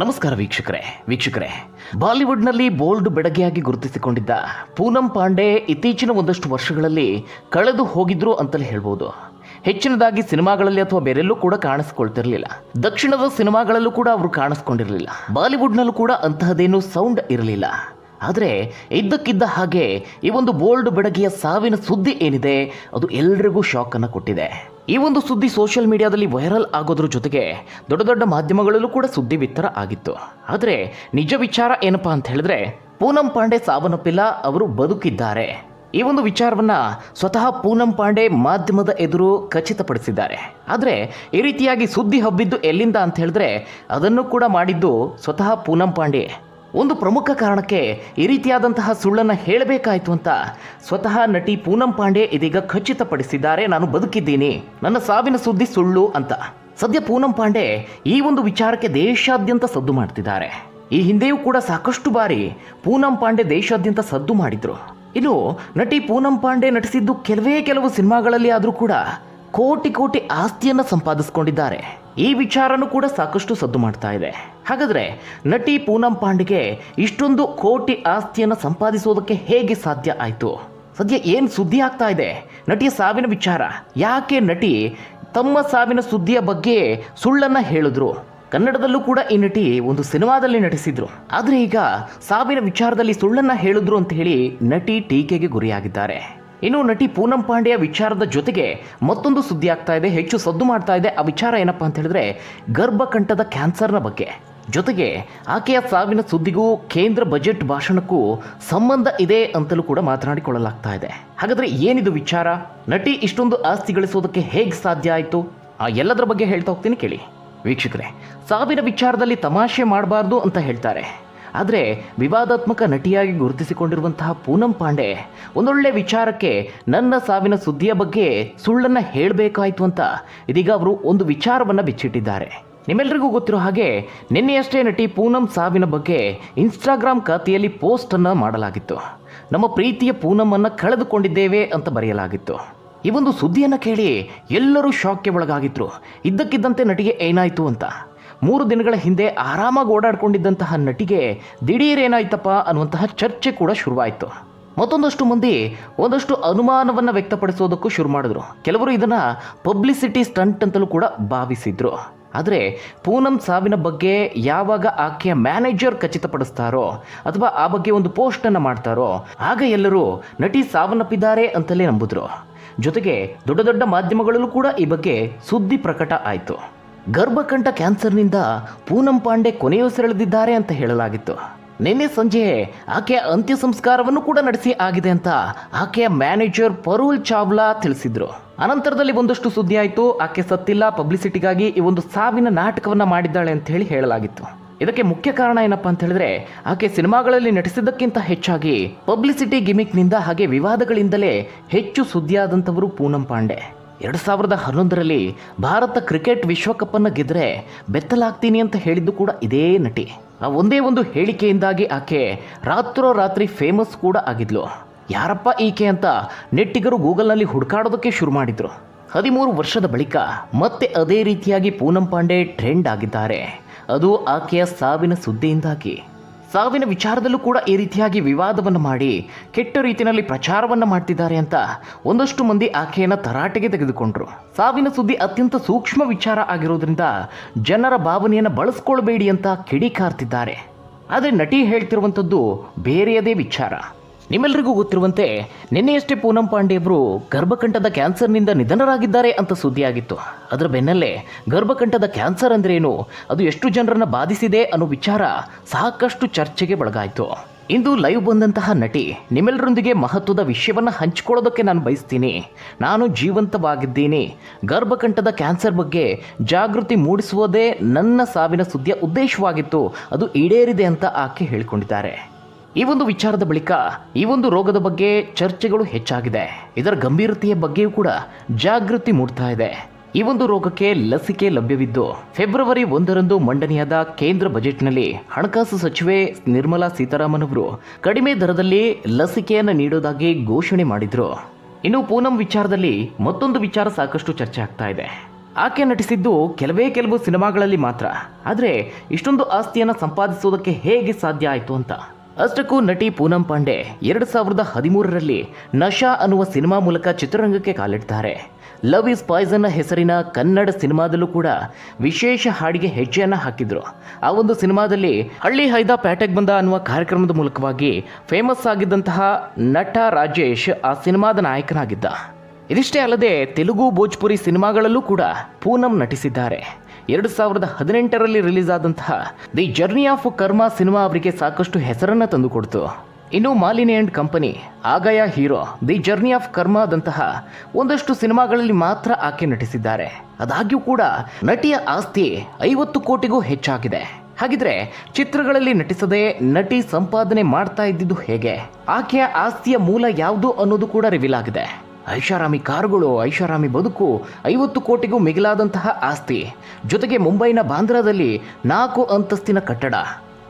ನಮಸ್ಕಾರ ವೀಕ್ಷಕರೇ. ವೀಕ್ಷಕರೇ, ಬಾಲಿವುಡ್ನಲ್ಲಿ ಬೋಲ್ಡ್ ಬೆಡಗಿಯಾಗಿ ಗುರುತಿಸಿಕೊಂಡಿದ್ದ ಪೂನಂ ಪಾಂಡೆ ಇತ್ತೀಚಿನ ಒಂದಷ್ಟು ವರ್ಷಗಳಲ್ಲಿ ಕಳೆದು ಹೋಗಿದ್ರು ಅಂತಲೇ ಹೇಳ್ಬೋದು. ಹೆಚ್ಚಿನದಾಗಿ ಸಿನಿಮಾಗಳಲ್ಲಿ ಅಥವಾ ಬೇರೆಲ್ಲೂ ಕೂಡ ಕಾಣಿಸ್ಕೊಳ್ತಿರ್ಲಿಲ್ಲ. ದಕ್ಷಿಣದ ಸಿನಿಮಾಗಳಲ್ಲೂ ಕೂಡ ಅವರು ಕಾಣಿಸ್ಕೊಂಡಿರಲಿಲ್ಲ. ಬಾಲಿವುಡ್ನಲ್ಲೂ ಕೂಡ ಅಂತಹದೇನು ಸೌಂಡ್ ಇರಲಿಲ್ಲ. ಆದರೆ ಇದ್ದಕ್ಕಿದ್ದ ಹಾಗೆ ಈ ಒಂದು ಬೋಲ್ಡ್ ಬೆಡಗಿಯ ಸಾವಿನ ಸುದ್ದಿ ಏನಿದೆ, ಅದು ಎಲ್ರಿಗೂ ಶಾಕ್ ಅನ್ನು ಕೊಟ್ಟಿದೆ. ಈ ಒಂದು ಸುದ್ದಿ ಸೋಷಿಯಲ್ ಮೀಡಿಯಾದಲ್ಲಿ ವೈರಲ್ ಆಗೋದ್ರ ಜೊತೆಗೆ ದೊಡ್ಡ ದೊಡ್ಡ ಮಾಧ್ಯಮಗಳಲ್ಲೂ ಕೂಡ ಸುದ್ದಿ ಬಿತ್ತರ ಆಗಿತ್ತು. ಆದರೆ ನಿಜ ವಿಚಾರ ಏನಪ್ಪಾ ಅಂತ ಹೇಳಿದ್ರೆ, ಪೂನಂ ಪಾಂಡೆ ಸಾವನ್ನಪ್ಪಿಲ್ಲ, ಅವರು ಬದುಕಿದ್ದಾರೆ. ಈ ಒಂದು ವಿಚಾರವನ್ನ ಸ್ವತಃ ಪೂನಂ ಪಾಂಡೆ ಮಾಧ್ಯಮದ ಎದುರು ಖಚಿತಪಡಿಸಿದ್ದಾರೆ. ಆದರೆ ಈ ರೀತಿಯಾಗಿ ಸುದ್ದಿ ಹಬ್ಬಿದ್ದು ಎಲ್ಲಿಂದ ಅಂತ ಹೇಳಿದ್ರೆ, ಅದನ್ನು ಕೂಡ ಮಾಡಿದ್ದು ಸ್ವತಃ ಪೂನಂ ಪಾಂಡೆ. ಒಂದು ಪ್ರಮುಖ ಕಾರಣಕ್ಕೆ ಈ ರೀತಿಯಾದಂತಹ ಸುಳ್ಳನ್ನು ಹೇಳಬೇಕಾಯಿತು ಅಂತ ಸ್ವತಃ ನಟಿ ಪೂನಂ ಪಾಂಡೆ ಇದೀಗ ಖಚಿತಪಡಿಸಿದ್ದಾರೆ. ನಾನು ಬದುಕಿದ್ದೀನಿ. ನನ್ನ ಸಾವಿನ ಸುದ್ದಿ ಸುಳ್ಳು ಅಂತ. ಸದ್ಯ ಪೂನಂ ಪಾಂಡೆ ಈ ಒಂದು ವಿಚಾರಕ್ಕೆ ದೇಶಾದ್ಯಂತ ಸದ್ದು ಮಾಡ್ತಿದ್ದಾರೆ. ಈ ಹಿಂದೆಯೂ ಕೂಡ ಸಾಕಷ್ಟು ಬಾರಿ ಪೂನಂ ಪಾಂಡೆ ದೇಶಾದ್ಯಂತ ಸದ್ದು ಮಾಡಿದ್ರು. ಇನ್ನು ನಟಿ ಪೂನಂ ಪಾಂಡೆ ನಟಿಸಿದ್ದು ಕೆಲವೇ ಕೆಲವು ಸಿನಿಮಾಗಳಲ್ಲಿ ಆದರೂ ಕೂಡ ಕೋಟಿ ಕೋಟಿ ಆಸ್ತಿಯನ್ನು ಸಂಪಾದಿಸ್ಕೊಂಡಿದ್ದಾರೆ. ಈ ವಿಚಾರನೂ ಕೂಡ ಸಾಕಷ್ಟು ಸದ್ದು ಮಾಡ್ತಾ ಇದೆ. ಹಾಗಾದ್ರೆ ನಟಿ ಪೂನಂ ಪಾಂಡೆಗೆ ಇಷ್ಟೊಂದು ಕೋಟಿ ಆಸ್ತಿಯನ್ನು ಸಂಪಾದಿಸೋದಕ್ಕೆ ಹೇಗೆ ಸಾಧ್ಯ ಆಯಿತು? ಸದ್ಯ ಏನು ಸುದ್ದಿ ಆಗ್ತಾ ಇದೆ? ನಟಿಯ ಸಾವಿನ ವಿಚಾರ. ಯಾಕೆ ನಟಿ ತಮ್ಮ ಸಾವಿನ ಸುದ್ದಿಯ ಬಗ್ಗೆ ಸುಳ್ಳನ್ನು ಹೇಳಿದ್ರು? ಕನ್ನಡದಲ್ಲೂ ಕೂಡ ಈ ನಟಿ ಒಂದು ಸಿನಿಮಾದಲ್ಲಿ ನಟಿಸಿದ್ರು. ಆದರೆ ಈಗ ಸಾವಿನ ವಿಚಾರದಲ್ಲಿ ಸುಳ್ಳನ್ನು ಹೇಳಿದ್ರು ಅಂತ ಹೇಳಿ ನಟಿ ಟೀಕೆಗೆ ಗುರಿಯಾಗಿದ್ದಾರೆ. ಇನ್ನು ನಟಿ ಪೂನಂ ಪಾಂಡೆಯ ವಿಚಾರದ ಜೊತೆಗೆ ಮತ್ತೊಂದು ಸುದ್ದಿ ಆಗ್ತಾ ಇದೆ. ಹೆಚ್ಚು ಸದ್ದು ಮಾಡ್ತಾ ಇದೆ. ಆ ವಿಚಾರ ಏನಪ್ಪಾ ಅಂತ ಹೇಳಿದ್ರೆ ಗರ್ಭಕಂಠದ ಕ್ಯಾನ್ಸರ್ನ ಬಗ್ಗೆ. ಜೊತೆಗೆ ಆಕೆಯ ಸಾವಿನ ಸುದ್ದಿಗೂ ಕೇಂದ್ರ ಬಜೆಟ್ ಭಾಷಣಕ್ಕೂ ಸಂಬಂಧ ಇದೆ ಅಂತಲೂ ಕೂಡ ಮಾತನಾಡಿಕೊಳ್ಳಲಾಗ್ತಾ ಇದೆ. ಹಾಗಾದರೆ ಏನಿದು ವಿಚಾರ? ನಟಿ ಇಷ್ಟೊಂದು ಆಸ್ತಿ ಗಳಿಸೋದಕ್ಕೆ ಹೇಗೆ ಸಾಧ್ಯ ಆಯಿತು? ಆ ಎಲ್ಲದರ ಬಗ್ಗೆ ಹೇಳ್ತಾ ಹೋಗ್ತೀನಿ ಕೇಳಿ. ವೀಕ್ಷಕರೇ, ಸಾವಿನ ವಿಚಾರದಲ್ಲಿ ತಮಾಷೆ ಮಾಡಬಾರ್ದು ಅಂತ ಹೇಳ್ತಾರೆ. ಆದರೆ ವಿವಾದಾತ್ಮಕ ನಟಿಯಾಗಿ ಗುರುತಿಸಿಕೊಂಡಿರುವಂತಹ ಪೂನಂ ಪಾಂಡೆ ಒಂದೊಳ್ಳೆ ವಿಚಾರಕ್ಕೆ ನನ್ನ ಸಾವಿನ ಸುದ್ದಿಯ ಬಗ್ಗೆ ಸುಳ್ಳನ್ನು ಹೇಳಬೇಕಾಯಿತು ಅಂತ ಇದೀಗ ಅವರು ಒಂದು ವಿಚಾರವನ್ನು ಬಿಚ್ಚಿಟ್ಟಿದ್ದಾರೆ. ನಿಮ್ಮೆಲ್ಲರಿಗೂ ಗೊತ್ತಿರೋ ಹಾಗೆ ನಿನ್ನೆಯಷ್ಟೇ ನಟಿ ಪೂನಂ ಸಾವಿನ ಬಗ್ಗೆ ಇನ್ಸ್ಟಾಗ್ರಾಮ್ ಖಾತೆಯಲ್ಲಿ ಪೋಸ್ಟನ್ನು ಮಾಡಲಾಗಿತ್ತು. ನಮ್ಮ ಪ್ರೀತಿಯ ಪೂನಮ್ಮನ್ನು ಕಳೆದುಕೊಂಡಿದ್ದೇವೆ ಅಂತ ಬರೆಯಲಾಗಿತ್ತು. ಈ ಒಂದು ಸುದ್ದಿಯನ್ನು ಕೇಳಿ ಎಲ್ಲರೂ ಶಾಕ್ಗೆ ಒಳಗಾಗಿದ್ರು. ಇದ್ದಕ್ಕಿದ್ದಂತೆ ನಟಿಗೆ ಏನಾಯಿತು ಅಂತ. ಮೂರು ದಿನಗಳ ಹಿಂದೆ ಆರಾಮಾಗಿ ಓಡಾಡ್ಕೊಂಡಿದ್ದಂತಹ ನಟಿಗೆ ದಿಢೀರ್ ಏನಾಯ್ತಪ್ಪ ಅನ್ನುವಂತಹ ಚರ್ಚೆ ಕೂಡ ಶುರುವಾಯಿತು. ಮತ್ತೊಂದಷ್ಟು ಮಂದಿ ಒಂದಷ್ಟು ಅನುಮಾನವನ್ನು ವ್ಯಕ್ತಪಡಿಸೋದಕ್ಕೂ ಶುರು ಮಾಡಿದ್ರು. ಕೆಲವರು ಇದನ್ನು ಪಬ್ಲಿಸಿಟಿ ಸ್ಟಂಟ್ ಅಂತಲೂ ಕೂಡ ಭಾವಿಸಿದ್ರು. ಆದರೆ ಪೂನಂ ಸಾವಿನ ಬಗ್ಗೆ ಯಾವಾಗ ಆಕೆಯ ಮ್ಯಾನೇಜರ್ ಖಚಿತಪಡಿಸ್ತಾರೋ ಅಥವಾ ಆ ಬಗ್ಗೆ ಒಂದು ಪೋಸ್ಟನ್ನು ಮಾಡ್ತಾರೋ, ಆಗ ಎಲ್ಲರೂ ನಟಿ ಸಾವನ್ನಪ್ಪಿದ್ದಾರೆ ಅಂತಲೇ ನಂಬಿದ್ರು. ಜೊತೆಗೆ ದೊಡ್ಡ ದೊಡ್ಡ ಮಾಧ್ಯಮಗಳಲ್ಲೂ ಕೂಡ ಈ ಬಗ್ಗೆ ಸುದ್ದಿ ಪ್ರಕಟ ಆಯಿತು. ಗರ್ಭಕಂಠ ಕ್ಯಾನ್ಸರ್ನಿಂದ ಪೂನಂ ಪಾಂಡೆ ಕೊನೆಯುಸಿರೆಳೆದಿದ್ದಾರೆ ಅಂತ ಹೇಳಲಾಗಿತ್ತು. ನಿನ್ನೆ ಸಂಜೆ ಆಕೆಯ ಅಂತ್ಯ ಸಂಸ್ಕಾರವನ್ನು ಕೂಡ ನಡೆಸಿ ಆಗಿದೆ ಅಂತ ಆಕೆಯ ಮ್ಯಾನೇಜರ್ ಪರೂಲ್ ಚಾವ್ಲಾ ತಿಳಿಸಿದ್ರು. ಅನಂತರದಲ್ಲಿ ಒಂದಷ್ಟು ಸುದ್ದಿ ಆಯಿತು. ಆಕೆ ಸತ್ತಿಲ್ಲ. ಪಬ್ಲಿಸಿಟಿಗಾಗಿ ಈ ಒಂದು ಸಾವಿನ ನಾಟಕವನ್ನು ಮಾಡಿದ್ದಾಳೆ ಅಂತ ಹೇಳಿ ಹೇಳಲಾಗಿತ್ತು. ಇದಕ್ಕೆ ಮುಖ್ಯ ಕಾರಣ ಏನಪ್ಪಾ ಅಂತ ಹೇಳಿದ್ರೆ, ಆಕೆ ಸಿನಿಮಾಗಳಲ್ಲಿ ನಟಿಸಿದ್ದಕ್ಕಿಂತ ಹೆಚ್ಚಾಗಿ ಪಬ್ಲಿಸಿಟಿ ಗಿಮಿಕ್ನಿಂದ ಹಾಗೆ ವಿವಾದಗಳಿಂದಲೇ ಹೆಚ್ಚು ಸುದ್ದಿಯಾದಂಥವರು ಪೂನಂ ಪಾಂಡೆ. ಎರಡು ಸಾವಿರದ ಹನ್ನೊಂದರಲ್ಲಿ ಭಾರತ ಕ್ರಿಕೆಟ್ ವಿಶ್ವಕಪ್ ಅನ್ನು ಗೆದ್ರೆ ಬೆತ್ತಲಾಗ್ತೀನಿ ಅಂತ ಹೇಳಿದ್ದು ಕೂಡ ಇದೇ ನಟಿ. ಆ ಒಂದೇ ಒಂದು ಹೇಳಿಕೆಯಿಂದಾಗಿ ಆಕೆ ರಾತ್ರೋರಾತ್ರಿ ಫೇಮಸ್ ಕೂಡ ಆಗಿದ್ಲು. ಯಾರಪ್ಪ ಈಕೆ ಅಂತ ನೆಟ್ಟಿಗರು ಗೂಗಲ್ನಲ್ಲಿ ಹುಡುಕಾಡೋದಕ್ಕೆ ಶುರು ಮಾಡಿದರು. ಹದಿಮೂರು ವರ್ಷದ ಬಳಿಕ ಮತ್ತೆ ಅದೇ ರೀತಿಯಾಗಿ ಪೂನಂ ಪಾಂಡೆ ಟ್ರೆಂಡ್ ಆಗಿದ್ದಾರೆ. ಅದು ಆಕೆಯ ಸಾವಿನ ಸುದ್ದಿಯಿಂದಾಗಿ. ಸಾವಿನ ವಿಚಾರದಲ್ಲೂ ಕೂಡ ಈ ರೀತಿಯಾಗಿ ವಿವಾದವನ್ನು ಮಾಡಿ ಕೆಟ್ಟ ರೀತಿಯಲ್ಲಿ ಪ್ರಚಾರವನ್ನು ಮಾಡ್ತಿದ್ದಾರೆ ಅಂತ ಒಂದಷ್ಟು ಮಂದಿ ಆಕೆಯನ್ನು ತರಾಟೆಗೆ ತೆಗೆದುಕೊಂಡ್ರು. ಸಾವಿನ ಸುದ್ದಿ ಅತ್ಯಂತ ಸೂಕ್ಷ್ಮ ವಿಚಾರ ಆಗಿರೋದ್ರಿಂದ ಜನರ ಭಾವನೆಯನ್ನು ಬಳಸ್ಕೊಳ್ಬೇಡಿ ಅಂತ ಕಿಡಿಕಾರ್ತಿದ್ದಾರೆ. ಆದರೆ ನಟಿ ಹೇಳ್ತಿರುವಂಥದ್ದು ಬೇರೆಯದೇ ವಿಚಾರ. ನಿಮ್ಮೆಲ್ಲರಿಗೂ ಗೊತ್ತಿರುವಂತೆ ನಿನ್ನೆಯಷ್ಟೇ ಪೂನಂ ಪಾಂಡೆಯವರು ಗರ್ಭಕಂಠದ ಕ್ಯಾನ್ಸರ್ನಿಂದ ನಿಧನರಾಗಿದ್ದಾರೆ ಅಂತ ಸುದ್ದಿಯಾಗಿತ್ತು. ಅದರ ಬೆನ್ನಲ್ಲೇ ಗರ್ಭಕಂಠದ ಕ್ಯಾನ್ಸರ್ ಅಂದ್ರೇನು ಅದು ಎಷ್ಟು ಜನರನ್ನು ಬಾಧಿಸಿದೆ ಅನ್ನೋ ವಿಚಾರ ಸಾಕಷ್ಟು ಚರ್ಚೆಗೆ ಒಳಗಾಯಿತು. ಇಂದು ಲೈವ್ ಬಂದಂತಹ ನಟಿ ನಿಮ್ಮೆಲ್ಲರೊಂದಿಗೆ ಮಹತ್ವದ ವಿಷಯವನ್ನು ಹಂಚಿಕೊಳ್ಳೋದಕ್ಕೆ ನಾನು ಬಯಸ್ತೀನಿ. ನಾನು ಜೀವಂತವಾಗಿದ್ದೀನಿ. ಗರ್ಭಕಂಠದ ಕ್ಯಾನ್ಸರ್ ಬಗ್ಗೆ ಜಾಗೃತಿ ಮೂಡಿಸುವುದೇ ನನ್ನ ಸಾವಿನ ಸುದ್ದಿಯ ಉದ್ದೇಶವಾಗಿತ್ತು. ಅದು ಈಡೇರಿದೆ ಅಂತ ಆಕೆ ಹೇಳಿಕೊಂಡಿದ್ದಾರೆ. ಈ ಒಂದು ವಿಚಾರದ ಬಳಿಕ ಈ ಒಂದು ರೋಗದ ಬಗ್ಗೆ ಚರ್ಚೆಗಳು ಹೆಚ್ಚಾಗಿದೆ. ಇದರ ಗಂಭೀರತೆಯ ಬಗ್ಗೆಯೂ ಕೂಡ ಜಾಗೃತಿ ಮೂಡ್ತಾ ಇದೆ. ಈ ಒಂದು ರೋಗಕ್ಕೆ ಲಸಿಕೆ ಲಭ್ಯವಿದ್ದು, ಫೆಬ್ರವರಿ ಒಂದರಂದು ಮಂಡನೆಯಾದ ಕೇಂದ್ರ ಬಜೆಟ್ನಲ್ಲಿ ಹಣಕಾಸು ಸಚಿವೆ ನಿರ್ಮಲಾ ಸೀತಾರಾಮನ್ ಅವರು ಕಡಿಮೆ ದರದಲ್ಲಿ ಲಸಿಕೆಯನ್ನು ನೀಡೋದಾಗಿ ಘೋಷಣೆ ಮಾಡಿದ್ರು. ಇನ್ನು ಪೂನಂ ವಿಚಾರದಲ್ಲಿ ಮತ್ತೊಂದು ವಿಚಾರ ಸಾಕಷ್ಟು ಚರ್ಚೆ ಆಗ್ತಾ ಇದೆ. ಆಕೆ ನಟಿಸಿದ್ದು ಕೆಲವೇ ಕೆಲವು ಸಿನಿಮಾಗಳಲ್ಲಿ ಮಾತ್ರ. ಆದರೆ ಇಷ್ಟೊಂದು ಆಸ್ತಿಯನ್ನು ಸಂಪಾದಿಸುವುದಕ್ಕೆ ಹೇಗೆ ಸಾಧ್ಯ ಆಯಿತು ಅಂತ ಅಷ್ಟಕ್ಕೂ ನಟಿ ಪೂನಂ ಪಾಂಡೆ ಎರಡು ಸಾವಿರದ ಹದಿಮೂರರಲ್ಲಿ ನಶಾ ಅನ್ನುವ ಸಿನಿಮಾ ಮೂಲಕ ಚಿತ್ರರಂಗಕ್ಕೆ ಕಾಲಿಡ್ತಾರೆ. ಲವ್ ಇಸ್ ಪಾಯ್ಸನ್ ಹೆಸರಿನ ಕನ್ನಡ ಸಿನಿಮಾದಲ್ಲೂ ಕೂಡ ವಿಶೇಷ ಹಾಡಿಗೆ ಹೆಜ್ಜೆಯನ್ನು ಹಾಕಿದ್ರು. ಆ ಒಂದು ಸಿನಿಮಾದಲ್ಲಿ ಹಳ್ಳಿ ಹೈದ ಪ್ಯಾಟೆಗ್ ಬಂದ ಅನ್ನುವ ಕಾರ್ಯಕ್ರಮದ ಮೂಲಕವಾಗಿ ಫೇಮಸ್ ಆಗಿದ್ದಂತಹ ನಟ ರಾಜೇಶ್ ಆ ಸಿನಿಮಾದ ನಾಯಕನಾಗಿದ್ದ. ಇದಿಷ್ಟೇ ಅಲ್ಲದೆ ತೆಲುಗು ಭೋಜ್ಪುರಿ ಸಿನಿಮಾಗಳಲ್ಲೂ ಕೂಡ ಪೂನಂ ನಟಿಸಿದ್ದಾರೆ. ಎರಡು ಸಾವಿರದ ಹದಿನೆಂಟರಲ್ಲಿ ರಿಲೀಸ್ ಆದಂತಹ the journey of Karma cinema ಅವರಿಗೆ ಸಾಕಷ್ಟು ಹೆಸರನ್ನ ತಂದುಕೊಡ್ತು. ಇನ್ನು ಮಾಲಿನಿ ಅಂಡ್ ಕಂಪನಿ, ಆಗಾಯ ಹೀರೋ, ದಿ ಜರ್ನಿ ಆಫ್ ಕರ್ಮದಂತಹ ಒಂದಷ್ಟು ಸಿನಿಮಾಗಳಲ್ಲಿ ಮಾತ್ರ ಆಕೆ ನಟಿಸಿದ್ದಾರೆ. ಅದಾಗ್ಯೂ ಕೂಡ ನಟಿಯ ಆಸ್ತಿ ಐವತ್ತು ಕೋಟಿಗೂ ಹೆಚ್ಚಾಗಿದೆ. ಹಾಗಿದ್ರೆ ಚಿತ್ರಗಳಲ್ಲಿ ನಟಿಸದೆ ನಟಿ ಸಂಪಾದನೆ ಮಾಡ್ತಾ ಇದ್ದಿದ್ದು ಹೇಗೆ? ಆಕೆಯ ಆಸ್ತಿಯ ಮೂಲ ಯಾವುದು ಅನ್ನೋದು ಕೂಡ ರಿವೀಲ್ ಆಗಿದೆ. ಐಷಾರಾಮಿ ಕಾರುಗಳು, ಐಷಾರಾಮಿ ಬದುಕು, ಐವತ್ತು ಕೋಟಿಗೂ ಮಿಗಿಲಾದಂತಹ ಆಸ್ತಿ. ಜೊತೆಗೆ ಮುಂಬೈನ ಬಾಂದ್ರಾದಲ್ಲಿ ನಾಲ್ಕು ಅಂತಸ್ತಿನ ಕಟ್ಟಡ.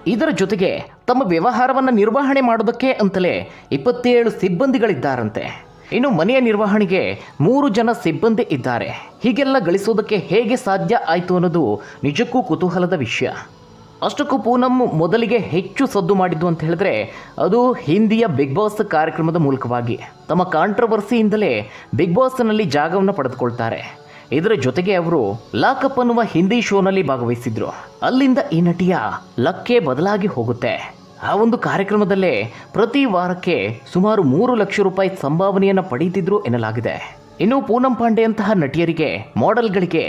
ಇದರ ಜೊತೆಗೆ ತಮ್ಮ ವ್ಯವಹಾರವನ್ನು ನಿರ್ವಹಣೆ ಮಾಡೋದಕ್ಕೆ ಅಂತಲೇ ಇಪ್ಪತ್ತೇಳು ಸಿಬ್ಬಂದಿಗಳಿದ್ದಾರಂತೆ. ಇನ್ನು ಮನೆಯ ನಿರ್ವಹಣೆಗೆ ಮೂರು ಜನ ಸಿಬ್ಬಂದಿ ಇದ್ದಾರೆ. ಹೀಗೆಲ್ಲ ಗಳಿಸೋದಕ್ಕೆ ಹೇಗೆ ಸಾಧ್ಯ ಆಯಿತು ಅನ್ನೋದು ನಿಜಕ್ಕೂ ಕುತೂಹಲದ ವಿಷಯ. ಅಷ್ಟಕ್ಕೂ ಪೂನಂ ಮೊದಲಿಗೆ ಹೆಚ್ಚು ಸದ್ದು ಮಾಡಿದ್ದು ಅಂತ ಹೇಳಿದ್ರೆ ಅದು ಹಿಂದಿಯ ಬಿಗ್ ಬಾಸ್ ಕಾರ್ಯಕ್ರಮದ ಮೂಲಕವಾಗಿ. ತಮ್ಮ ಕಾಂಟ್ರವರ್ಸಿಯಿಂದಲೇ ಬಿಗ್ ಬಾಸ್ನಲ್ಲಿ ಜಾಗವನ್ನು ಪಡೆದುಕೊಳ್ತಾರೆ. ಇದರ ಜೊತೆಗೆ ಅವರು ಲಾಕಪ್ ಅನ್ನುವ ಹಿಂದಿ ಶೋನಲ್ಲಿ ಭಾಗವಹಿಸಿದ್ರು. ಅಲ್ಲಿಂದ ಈ ನಟಿಯ ಲಕ್ಕೆ ಬದಲಾಗಿ ಹೋಗುತ್ತೆ. ಆ ಒಂದು ಕಾರ್ಯಕ್ರಮದಲ್ಲೇ ಪ್ರತಿ ವಾರಕ್ಕೆ ಸುಮಾರು ಮೂರು ಲಕ್ಷ ರೂಪಾಯಿ ಸಂಭಾವನೆಯನ್ನು ಪಡೆಯುತ್ತಿದ್ರು ಎನ್ನಲಾಗಿದೆ. ಇನ್ನು ಪೂನಂ ಪಾಂಡೆ ಅಂತಹ ನಟಿಯರಿಗೆ, ಮಾಡೆಲ್ಗಳಿಗೆ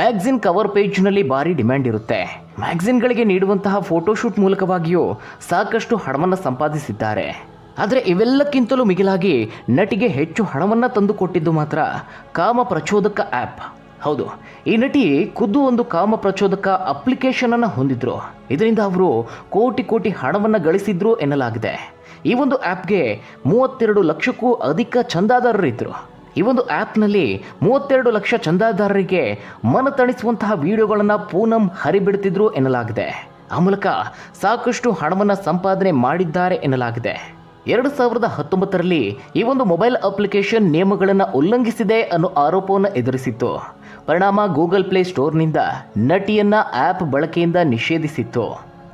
ಮ್ಯಾಗ್ಝಿನ್ ಕವರ್ ಪೇಜ್ನಲ್ಲಿ ಭಾರಿ ಡಿಮ್ಯಾಂಡ್ ಇರುತ್ತೆ. ಮ್ಯಾಗ್ಝಿನ್ಗಳಿಗೆ ನೀಡುವಂತಹ ಫೋಟೋಶೂಟ್ ಮೂಲಕವಾಗಿಯೂ ಸಾಕಷ್ಟು ಹಣವನ್ನು ಸಂಪಾದಿಸಿದ್ದಾರೆ. ಆದರೆ ಇವೆಲ್ಲಕ್ಕಿಂತಲೂ ಮಿಗಿಲಾಗಿ ನಟಿಗೆ ಹೆಚ್ಚು ಹಣವನ್ನು ತಂದುಕೊಟ್ಟಿದ್ದು ಮಾತ್ರ ಕಾಮ ಪ್ರಚೋದಕ ಆ್ಯಪ್. ಹೌದು, ಈ ನಟಿ ಖುದ್ದು ಒಂದು ಕಾಮ ಪ್ರಚೋದಕ ಅಪ್ಲಿಕೇಶನ್ ಅನ್ನು ಹೊಂದಿದ್ರು. ಇದರಿಂದ ಅವರು ಕೋಟಿ ಕೋಟಿ ಹಣವನ್ನು ಗಳಿಸಿದ್ರು ಎನ್ನಲಾಗಿದೆ. ಈ ಒಂದು ಆ್ಯಪ್ಗೆ ಮೂವತ್ತೆರಡು ಲಕ್ಷಕ್ಕೂ ಅಧಿಕ ಚಂದಾದಾರರಿದ್ದರು ಈ ಒಂದು ಆ್ಯಪ್ನಲ್ಲಿ ಮೂವತ್ತೆರಡು ಲಕ್ಷ ಚಂದಾದಾರರಿಗೆ ಮನತಣಿಸುವಂತಹ ವಿಡಿಯೋಗಳನ್ನು ಪೂನಂ ಹರಿಬಿಡ್ತಿದ್ರು ಎನ್ನಲಾಗಿದೆ. ಆ ಮೂಲಕ ಸಾಕಷ್ಟು ಹಣವನ್ನು ಸಂಪಾದನೆ ಮಾಡಿದ್ದಾರೆ ಎನ್ನಲಾಗಿದೆ. ಎರಡು ಸಾವಿರದ ಹತ್ತೊಂಬತ್ತರಲ್ಲಿ ಈ ಒಂದು ಮೊಬೈಲ್ ಅಪ್ಲಿಕೇಶನ್ ನಿಯಮಗಳನ್ನು ಉಲ್ಲಂಘಿಸಿದೆ ಅನ್ನೋ ಆರೋಪವನ್ನು ಎದುರಿಸಿತ್ತು. ಪರಿಣಾಮ ಗೂಗಲ್ ಪ್ಲೇ ಸ್ಟೋರ್ನಿಂದ ನಟಿಯನ್ನ ಆ್ಯಪ್ ಬಳಕೆಯಿಂದ ನಿಷೇಧಿಸಿತ್ತು.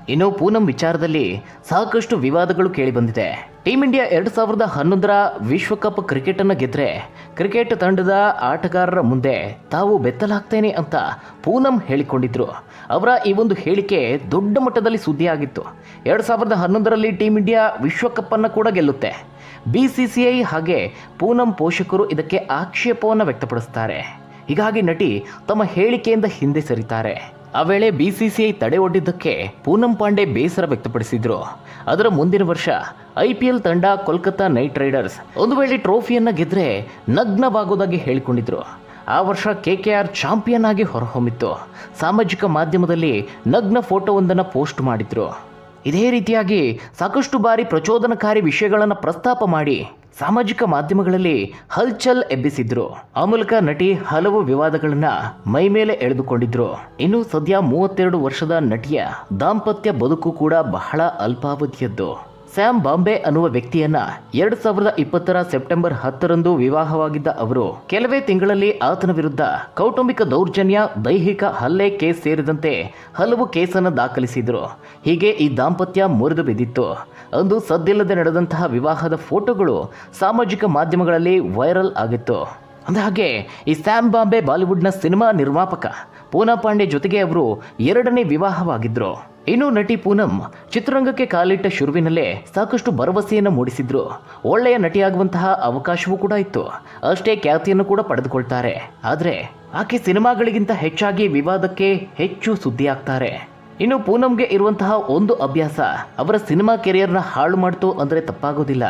ಇನ್ನು ಪೂನಂ ವಿಚಾರದಲ್ಲಿ ಸಾಕಷ್ಟು ವಿವಾದಗಳು ಕೇಳಿಬಂದಿದೆ. ಟೀಮ್ ಇಂಡಿಯಾ ಎರಡು ಸಾವಿರದ ಹನ್ನೊಂದರ ವಿಶ್ವಕಪ್ ಕ್ರಿಕೆಟ್ ಅನ್ನು ಗೆದ್ರೆ ಕ್ರಿಕೆಟ್ ತಂಡದ ಆಟಗಾರರ ಮುಂದೆ ತಾವು ಬೆತ್ತಲಾಗ್ತೇನೆ ಅಂತ ಪೂನಂ ಹೇಳಿಕೊಂಡಿದ್ರು. ಅವರ ಈ ಒಂದು ಹೇಳಿಕೆ ದೊಡ್ಡ ಮಟ್ಟದಲ್ಲಿ ಸುದ್ದಿಯಾಗಿತ್ತು. ಎರಡು ಸಾವಿರದ ಹನ್ನೊಂದರಲ್ಲಿ ಟೀಮ್ ಇಂಡಿಯಾ ವಿಶ್ವಕಪ್ ಅನ್ನು ಕೂಡ ಗೆಲ್ಲುತ್ತೆ. ಬಿ ಸಿ ಸಿ ಐ ಹಾಗೆ ಪೂನಂ ಪೋಷಕರು ಇದಕ್ಕೆ ಆಕ್ಷೇಪವನ್ನು ವ್ಯಕ್ತಪಡಿಸ್ತಾರೆ. ಹೀಗಾಗಿ ನಟಿ ತಮ್ಮ ಹೇಳಿಕೆಯಿಂದ ಹಿಂದೆ ಸರಿತಾರೆ. ಆ ವೇಳೆ ಬಿಸಿಸಿಐ ತಡೆ ಒಡ್ಡಿದ್ದಕ್ಕೆ ಪೂನಂ ಪಾಂಡೆ ಬೇಸರ ವ್ಯಕ್ತಪಡಿಸಿದ್ರು. ಅದರ ಮುಂದಿನ ವರ್ಷ ಐ ಪಿ ಎಲ್ ತಂಡ ಕೋಲ್ಕತ್ತಾ ನೈಟ್ ರೈಡರ್ಸ್ ಒಂದು ವೇಳೆ ಟ್ರೋಫಿಯನ್ನು ಗೆದ್ದರೆ ನಗ್ನವಾಗೋದಾಗಿ ಹೇಳಿಕೊಂಡಿದ್ರು. ಆ ವರ್ಷ ಕೆ ಕೆ ಆರ್ ಚಾಂಪಿಯನ್ ಆಗಿ ಹೊರಹೊಮ್ಮಿತ್ತು. ಸಾಮಾಜಿಕ ಮಾಧ್ಯಮದಲ್ಲಿ ನಗ್ನ ಫೋಟೋವೊಂದನ್ನು ಪೋಸ್ಟ್ ಮಾಡಿದ್ರು. ಇದೇ ರೀತಿಯಾಗಿ ಸಾಕಷ್ಟು ಬಾರಿ ಪ್ರಚೋದನಕಾರಿ ವಿಷಯಗಳನ್ನು ಪ್ರಸ್ತಾಪ ಮಾಡಿ ಸಾಮಾಜಿಕ ಮಾಧ್ಯಮಗಳಲ್ಲಿ ಹಲ್ಚಲ್ ಎಬ್ಬಿಸಿದ್ರು. ಆ ಮೂಲಕ ನಟಿ ಹಲವು ವಿವಾದಗಳನ್ನ ಮೈ ಮೇಲೆ ಎಳೆದುಕೊಂಡಿದ್ರು. ಇನ್ನು ಸದ್ಯ ಮೂವತ್ತೆರಡು ವರ್ಷದ ನಟಿಯ ದಾಂಪತ್ಯ ಬದುಕು ಕೂಡ ಬಹಳ ಅಲ್ಪಾವಧಿಯದ್ದು. ಸ್ಯಾಮ್ ಬಾಂಬೆ ಅನ್ನುವ ವ್ಯಕ್ತಿಯನ್ನ ಎರಡ್ ಸಾವಿರದ ಇಪ್ಪತ್ತರ ಸೆಪ್ಟೆಂಬರ್ ಹತ್ತರಂದು ವಿವಾಹವಾಗಿದ್ದ ಅವರು, ಕೆಲವೇ ತಿಂಗಳಲ್ಲಿ ಆತನ ವಿರುದ್ಧ ಕೌಟುಂಬಿಕ ದೌರ್ಜನ್ಯ, ದೈಹಿಕ ಹಲ್ಲೆ ಕೇಸ್ ಸೇರಿದಂತೆ ಹಲವು ಕೇಸನ್ನು ದಾಖಲಿಸಿದ್ರು. ಹೀಗೆ ಈ ದಾಂಪತ್ಯ ಮುರಿದು ಬಿದ್ದಿತ್ತು. ಅಂದು ಸದ್ದಿಲ್ಲದೆ ನಡೆದಂತಹ ವಿವಾಹದ ಫೋಟೋಗಳು ಸಾಮಾಜಿಕ ಮಾಧ್ಯಮಗಳಲ್ಲಿ ವೈರಲ್ ಆಗಿತ್ತು. ಅಂದಹಾಗೆ ಈ ಸ್ಯಾಮ್ ಬಾಂಬೆ ಬಾಲಿವುಡ್ನ ಸಿನಿಮಾ ನಿರ್ಮಾಪಕ ಪೂನಾ ಪಾಂಡೆ ಜೊತೆಗೆ ಅವರು ಎರಡನೇ ವಿವಾಹವಾಗಿದ್ರು. ಇನ್ನು ನಟಿ ಪೂನಂ ಚಿತ್ರರಂಗಕ್ಕೆ ಕಾಲಿಟ್ಟ ಶುರುವಿನಲ್ಲೇ ಸಾಕಷ್ಟು ಭರವಸೆಯನ್ನು ಮೂಡಿಸಿದ್ರು. ಒಳ್ಳೆಯ ನಟಿಯಾಗುವಂತಹ ಅವಕಾಶವೂ ಕೂಡ ಇತ್ತು. ಅಷ್ಟೇ ಖ್ಯಾತಿಯನ್ನು ಕೂಡ ಪಡೆದುಕೊಳ್ತಾರೆ. ಆದರೆ ಆಕೆ ಸಿನಿಮಾಗಳಿಗಿಂತ ಹೆಚ್ಚಾಗಿ ವಿವಾದಕ್ಕೆ ಹೆಚ್ಚು ಸುದ್ದಿಯಾಗ್ತಾರೆ. ಇನ್ನು ಪೂನಂಗೆ ಇರುವಂತಹ ಒಂದು ಅಭ್ಯಾಸ ಅವರ ಸಿನಿಮಾ ಕೆರಿಯರ್ನ ಹಾಳು ಮಾಡ್ತು ಅಂದರೆ ತಪ್ಪಾಗೋದಿಲ್ಲ.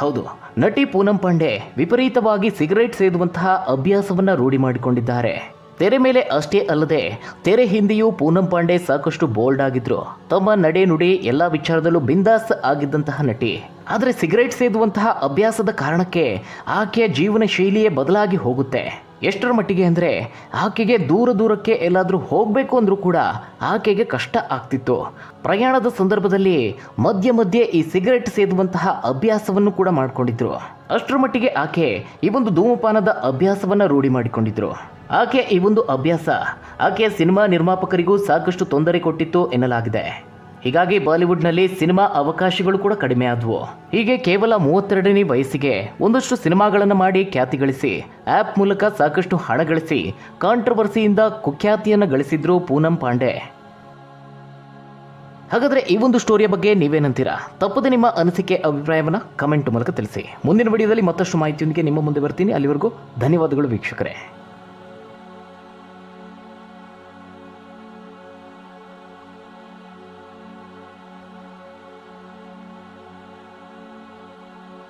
ಹೌದು, ನಟಿ ಪೂನಂ ಪಾಂಡೆ ವಿಪರೀತವಾಗಿ ಸಿಗರೇಟ್ ಸೇದುವಂತಹ ಅಭ್ಯಾಸವನ್ನ ರೂಢಿ ಮಾಡಿಕೊಂಡಿದ್ದಾರೆ. ತೆರೆ ಮೇಲೆ ಅಷ್ಟೇ ಅಲ್ಲದೆ ತೆರೆ ಹಿಂದೆಯೂ ಪೂನಂ ಪಾಂಡೆ ಸಾಕಷ್ಟು ಬೋಲ್ಡ್ ಆಗಿದ್ರು. ತಮ್ಮ ನಡೆ ನುಡಿ ಎಲ್ಲ ವಿಚಾರದಲ್ಲೂ ಬಿಂದಾಸ್ ಆಗಿದ್ದಂತಹ ನಟಿ. ಆದರೆ ಸಿಗರೇಟ್ ಸೇದುವಂತಹ ಅಭ್ಯಾಸದ ಕಾರಣಕ್ಕೆ ಆಕೆಯ ಜೀವನ ಶೈಲಿಯೇ ಬದಲಾಗಿ ಹೋಗುತ್ತೆ. ಎಷ್ಟರ ಮಟ್ಟಿಗೆ ಅಂದರೆ ಆಕೆಗೆ ದೂರ ದೂರಕ್ಕೆ ಎಲ್ಲಾದರೂ ಹೋಗಬೇಕು ಅಂದರೂ ಕೂಡ ಆಕೆಗೆ ಕಷ್ಟ ಆಗ್ತಿತ್ತು. ಪ್ರಯಾಣದ ಸಂದರ್ಭದಲ್ಲಿ ಮಧ್ಯ ಮಧ್ಯೆ ಈ ಸಿಗರೆಟ್ ಸೇದುವಂತಹ ಅಭ್ಯಾಸವನ್ನು ಕೂಡ ಮಾಡಿಕೊಂಡಿದ್ರು. ಅಷ್ಟರ ಮಟ್ಟಿಗೆ ಆಕೆ ಈ ಒಂದು ಧೂಮಪಾನದ ಅಭ್ಯಾಸವನ್ನು ರೂಢಿ ಮಾಡಿಕೊಂಡಿದ್ರು. ಆಕೆ ಈ ಒಂದು ಅಭ್ಯಾಸ. ಆಕೆ ಸಿನಿಮಾ ನಿರ್ಮಾಪಕರಿಗೂ ಸಾಕಷ್ಟು ತೊಂದರೆ ಕೊಟ್ಟಿತ್ತು ಎನ್ನಲಾಗಿದೆ. ಹೀಗಾಗಿ ಬಾಲಿವುಡ್ನಲ್ಲಿ ಸಿನಿಮಾ ಅವಕಾಶಗಳು ಕೂಡ ಕಡಿಮೆ ಆದವು. ಹೀಗೆ ಕೇವಲ ಮೂವತ್ತೆರಡನೇ ವಯಸ್ಸಿಗೆ ಒಂದಷ್ಟು ಸಿನಿಮಾಗಳನ್ನು ಮಾಡಿ ಖ್ಯಾತಿ ಗಳಿಸಿ ಆ್ಯಪ್ ಮೂಲಕ ಸಾಕಷ್ಟು ಹಣ ಗಳಿಸಿ, ಕಾಂಟ್ರವರ್ಸಿಯಿಂದ ಕುಖ್ಯಾತಿಯನ್ನು ಗಳಿಸಿದ್ರು ಪೂನಂ ಪಾಂಡೆ. ಹಾಗಾದರೆ ಈ ಒಂದು ಸ್ಟೋರಿಯ ಬಗ್ಗೆ ನೀವೇನಂತೀರಾ? ತಪ್ಪದೆ ನಿಮ್ಮ ಅನಿಸಿಕೆ, ಅಭಿಪ್ರಾಯವನ್ನು ಕಮೆಂಟ್ ಮೂಲಕ ತಿಳಿಸಿ. ಮುಂದಿನ ವಿಡಿಯೋದಲ್ಲಿ ಮತ್ತಷ್ಟು ಮಾಹಿತಿಯೊಂದಿಗೆ ನಿಮ್ಮ ಮುಂದೆ ಬರ್ತೀನಿ. ಅಲ್ಲಿವರೆಗೂ ಧನ್ಯವಾದಗಳು ವೀಕ್ಷಕರೇ.